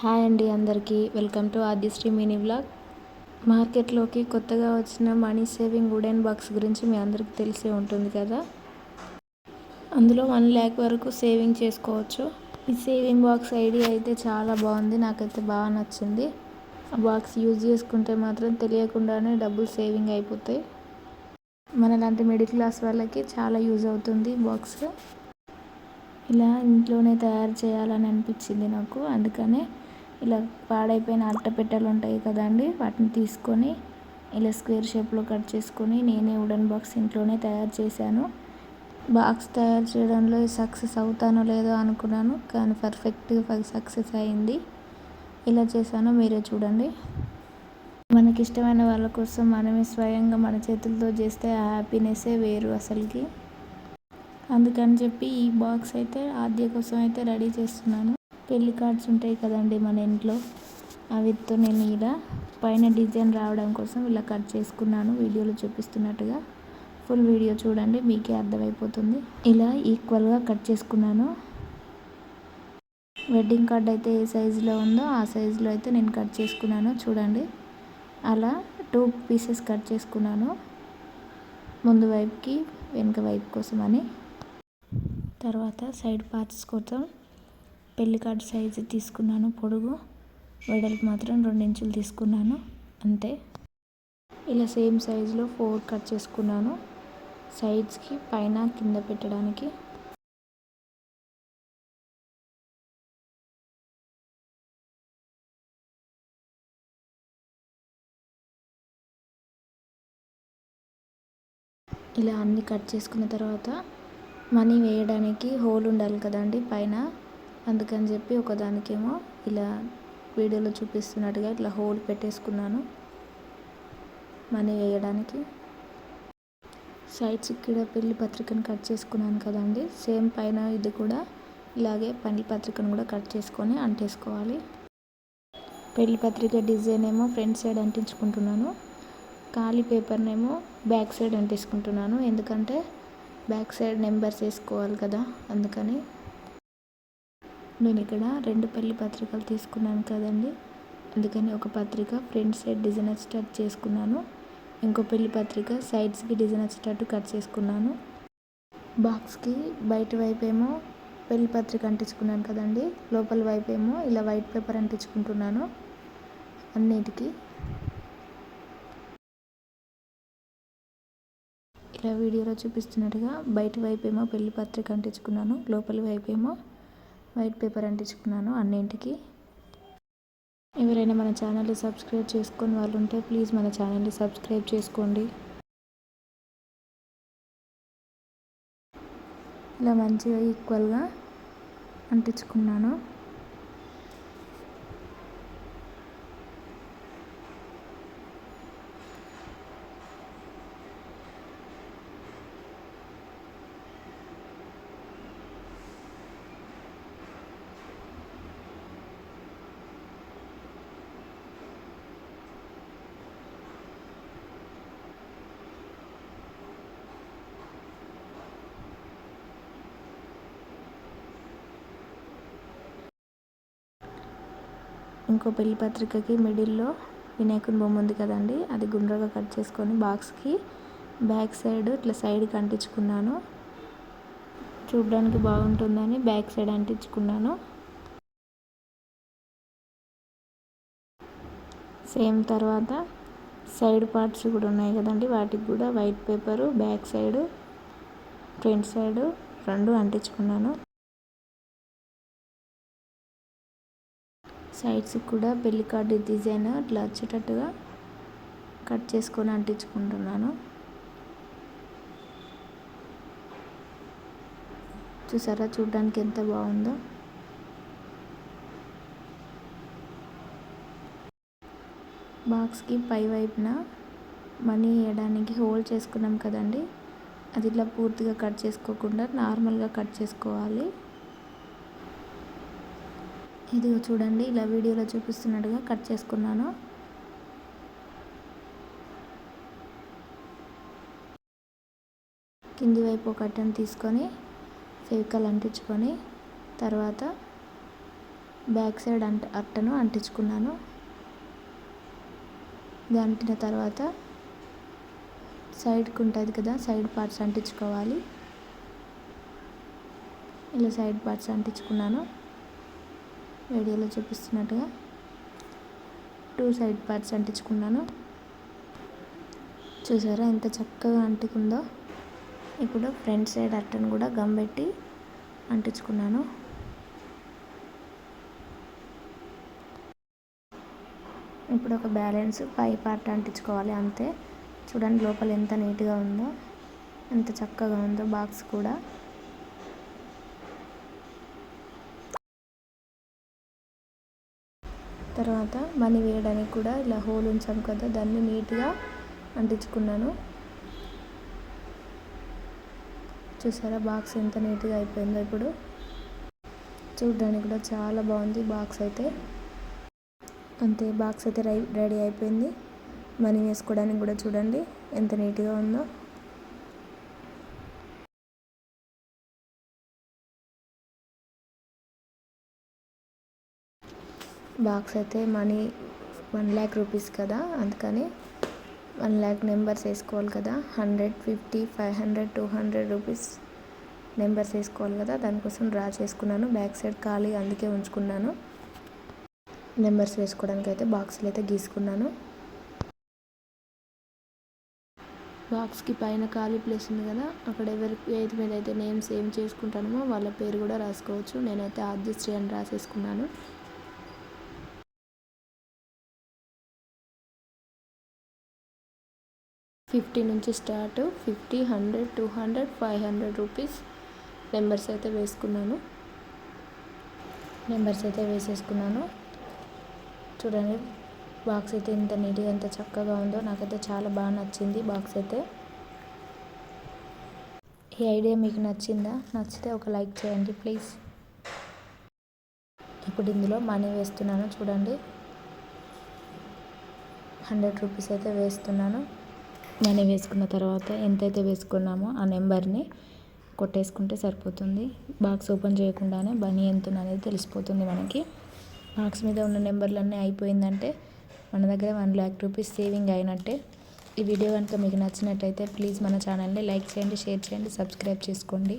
Hi అండి అందరికీ. Welcome to Adishri mini blog మార్కెట్లోకి కొత్తగా వచ్చిన మనీ సేవింగ్ వుడెన్ బాక్స్ గురించి మీ అందరికీ తెలిసే ఉంటుంది కదా? అందులో వన్ ల్యాక్ వరకు సేవింగ్ చేసుకోవచ్చు. ఈ సేవింగ్ బాక్స్ ఐడియా అయితే చాలా బాగుంది. నాకైతే బాగా నచ్చింది. ఆ బాక్స్ యూజ్ చేసుకుంటే మాత్రం తెలియకుండానే డబ్బులు సేవింగ్ అయిపోతాయి. మన లాంటి మిడిల్ క్లాస్ వాళ్ళకి చాలా యూజ్ అవుతుంది బాక్స్. ఇలా ఇంట్లోనే తయారు చేయాలని అనిపించింది నాకు. అందుకనే ఇలా పాడైపోయిన అట్టపెట్టెలు ఉంటాయి కదండి వాటిని తీసుకొని ఇలా స్క్వేర్ షేప్లో కట్ చేసుకొని నేనే వుడెన్ బాక్స్ ఇంట్లోనే తయారు చేశాను. బాక్స్ తయారు చేయడంలో సక్సెస్ అవుతానో లేదో అనుకున్నాను కానీ పర్ఫెక్ట్గా సక్సెస్ అయింది. ఇలా చేశానో మీరే చూడండి. మనకి ఇష్టమైన వాళ్ళ కోసం మనమే స్వయంగా మన చేతులతో చేస్తే ఆ హ్యాపీనెస్సే వేరు అసలుకి. అందుకని చెప్పి ఈ బాక్స్ అయితే ఆద్య కోసం అయితే రెడీ చేస్తున్నాను. పెళ్ళి కార్డ్స్ ఉంటాయి కదండి మన ఇంట్లో. అవితో నేను ఇలా పైన డిజైన్ రావడం కోసం ఇలా కట్ చేసుకున్నాను. వీడియోలో చూపిస్తున్నట్టుగా. ఫుల్ వీడియో చూడండి మీకే అర్థమైపోతుంది. ఇలా ఈక్వల్గా కట్ చేసుకున్నాను. వెడ్డింగ్ కార్డ్ అయితే ఏ సైజులో ఉందో ఆ సైజులో అయితే నేను కట్ చేసుకున్నాను. చూడండి. అలా టూ పీసెస్ కట్ చేసుకున్నాను. ముందు వైపుకి వెనుక వైపు కోసం అని తర్వాత సైడ్ పార్ట్స్ కోసం పెళ్ళి కార్డ్ సైజు తీసుకున్నాను పొడుగు. వెడల్పు మాత్రం రెండు ఇంచులు తీసుకున్నాను అంతే. ఇలా సేమ్ సైజులో ఫోర్ కట్ చేసుకున్నాను సైడ్స్కి పైన కింద పెట్టడానికి. ఇలా అన్నీ కట్ చేసుకున్న తర్వాత మనీ వేయడానికి హోల్ ఉండాలి కదండి పైన. అందుకని చెప్పి ఒకదానికేమో ఇలా వీడియోలో చూపిస్తున్నట్టుగా ఇట్లా హోల్ పెట్టేసుకున్నాను మనీ వేయడానికి. సైడ్స్ ఇక్కడ పెళ్ళి పత్రికను కట్ చేసుకున్నాను కదండి. సేమ్ పైన ఇది కూడా ఇలాగే పెళ్ళి పత్రికను కూడా కట్ చేసుకొని అంటేసుకోవాలి. పెళ్ళి పత్రిక డిజైన్ ఏమో ఫ్రంట్ సైడ్ అంటించుకుంటున్నాను. ఖాళీ పేపర్నేమో బ్యాక్ సైడ్ అంటించుకుంటున్నాను. ఎందుకంటే బ్యాక్ సైడ్ నెంబర్స్ వేసుకోవాలి కదా అందుకని నేను ఇక్కడ రెండు పెళ్ళి పత్రికలు తీసుకున్నాను కదండి. అందుకని ఒక పత్రిక ఫ్రంట్ సైడ్ డిజైన్ వచ్చేటట్టు చేసుకున్నాను. ఇంకో పెళ్ళి పత్రిక సైడ్స్కి డిజైన్ వచ్చేటట్టు కట్ చేసుకున్నాను. బాక్స్కి బయట వైపు ఏమో పెళ్ళి పత్రిక అంటించుకున్నాను కదండి. లోపల వైపు ఏమో ఇలా వైట్ పేపర్ అంటించుకుంటున్నాను అన్నిటికీ. ఇలా వీడియోలో చూపిస్తున్నట్టుగా బయట వైపు ఏమో పెళ్ళి పత్రిక అంటించుకున్నాను లోపలి వైపు ఏమో వైట్ పేపర్ అంటించుకున్నాను అన్నింటికి. ఎవరైనా మన ఛానల్ని సబ్స్క్రైబ్ చేసుకొని వాళ్ళు ఉంటే ప్లీజ్ మన ఛానల్ని సబ్స్క్రైబ్ చేసుకోండి. ఇలా మంచిగా ఈక్వల్గా అంటించుకున్నాను. ఇంకో పెళ్ళి పత్రికకి మిడిల్లో వినాయకుని బొమ్మ ఉంది కదండి. అది గుండ్రగా కట్ చేసుకొని బాక్స్కి బ్యాక్ సైడ్ ఇట్లా సైడ్కి అంటించుకున్నాను. చూడడానికి బాగుంటుందని బ్యాక్ సైడ్ అంటించుకున్నాను. సేమ్ తర్వాత సైడ్ పార్ట్స్ కూడా ఉన్నాయి కదండి. వాటికి కూడా white paper back side front side రెండు అంటించుకున్నాను. సైడ్స్ కూడా పెళ్ళి కార్డు డిజైన్ ఇట్లా వచ్చేటట్టుగా కట్ చేసుకొని అంటించుకుంటున్నాను. చూసారా? చూడడానికి ఎంత బాగుందో. బాక్స్కి పై వైపున మనీ వేయడానికి హోల్డ్ చేసుకున్నాం కదండి. అది ఇట్లా పూర్తిగా కట్ చేసుకోకుండా నార్మల్గా కట్ చేసుకోవాలి. ఇది చూడండి ఇలా వీడియోలో చూపిస్తున్నట్టుగా కట్ చేసుకున్నాను. కింది వైపు ఒక అట్టను తీసుకొని ఫెవికల్ అంటించుకొని తర్వాత బ్యాక్ సైడ్ అంట అట్టను అంటించుకున్నాను. ఇది అంటిన తర్వాత సైడ్కి ఉంటుంది కదా సైడ్ పార్ట్స్ అంటించుకోవాలి. ఇలా సైడ్ పార్ట్స్ అంటించుకున్నాను. వీడియోలో చూపిస్తున్నట్టుగా టూ సైడ్ పార్ట్స్ అంటించుకున్నాను. చూసారా ఎంత చక్కగా అంటుకుందో? ఇప్పుడు ఫ్రంట్ సైడ్ అట్టను కూడా గమ్ పెట్టి అంటించుకున్నాను. ఇప్పుడు ఒక బ్యాలెన్స్ పై పార్ట్ అంటించుకోవాలి అంతే. చూడండి లోపల ఎంత నీట్గా ఉందో ఎంత చక్కగా ఉందో బాక్స్ కూడా. తర్వాత మనీ వేయడానికి కూడా ఇలా హోల్ ఉంచాం కదా దాన్ని నీట్గా అంటించుకున్నాను. చూసారా బాక్స్ ఎంత నీట్గా అయిపోయిందో ఇప్పుడు. చూడడానికి కూడా చాలా బాగుంది బాక్స్ అయితే. అంతే బాక్స్ అయితే రై రెడీ అయిపోయింది. మనీ వేసుకోవడానికి కూడా చూడండి ఎంత నీట్గా ఉందో. బాక్స్ అయితే మనీ వన్ ల్యాక్ రూపీస్ కదా అందుకని వన్ ల్యాక్ నెంబర్స్ వేసుకోవాలి కదా. Hundred fifty five hundred two hundred rupees numbers వేసుకోవాలి కదా. దానికోసం డ్రా చేసుకున్నాను. బ్యాక్ సైడ్ ఖాళీ అందుకే ఉంచుకున్నాను. నెంబర్స్ వేసుకోవడానికి అయితే బాక్స్లు అయితే గీసుకున్నాను. బాక్స్కి పైన ఖాళీ ప్లేస్ ఉంది కదా అక్కడ ఎవరి ఏది మీద అయితే నేమ్స్ ఏం చేసుకుంటానో వాళ్ళ పేరు కూడా రాసుకోవచ్చు. నేనైతే ఆద్యశ్రీ అని రాసేసుకున్నాను. ఫిఫ్టీ నుంచి start fifty hundred two hundred five hundred rupees numbers అయితే వేసుకున్నాను. నెంబర్స్ అయితే వేసేసుకున్నాను. చూడండి బాక్స్ అయితే ఇంత నీట్గా ఎంత చక్కగా ఉందో నాకైతే చాలా బాగా నచ్చింది బాక్స్ అయితే. ఈ ఐడియా మీకు నచ్చిందా? నచ్చితే ఒక లైక్ చేయండి ప్లీజ్. ఇప్పుడు ఇందులో మనీ వేస్తున్నాను చూడండి. హండ్రెడ్ రూపీస్ అయితే వేస్తున్నాను. మనీ వేసుకున్న తర్వాత ఎంతైతే వేసుకున్నామో ఆ నెంబర్ని కొట్టేసుకుంటే సరిపోతుంది. బాక్స్ ఓపెన్ చేయకుండానే బనీ ఎంత అనేది తెలిసిపోతుంది మనకి. బాక్స్ మీద ఉన్న నెంబర్లన్నీ అయిపోయిందంటే మన దగ్గర వన్ ల్యాక్ రూపీస్ సేవింగ్ అయినట్టే. ఈ వీడియో కనుక మీకు నచ్చినట్టయితే ప్లీజ్ మన ఛానల్ని లైక్ చేయండి షేర్ చేయండి సబ్స్క్రైబ్ చేసుకోండి.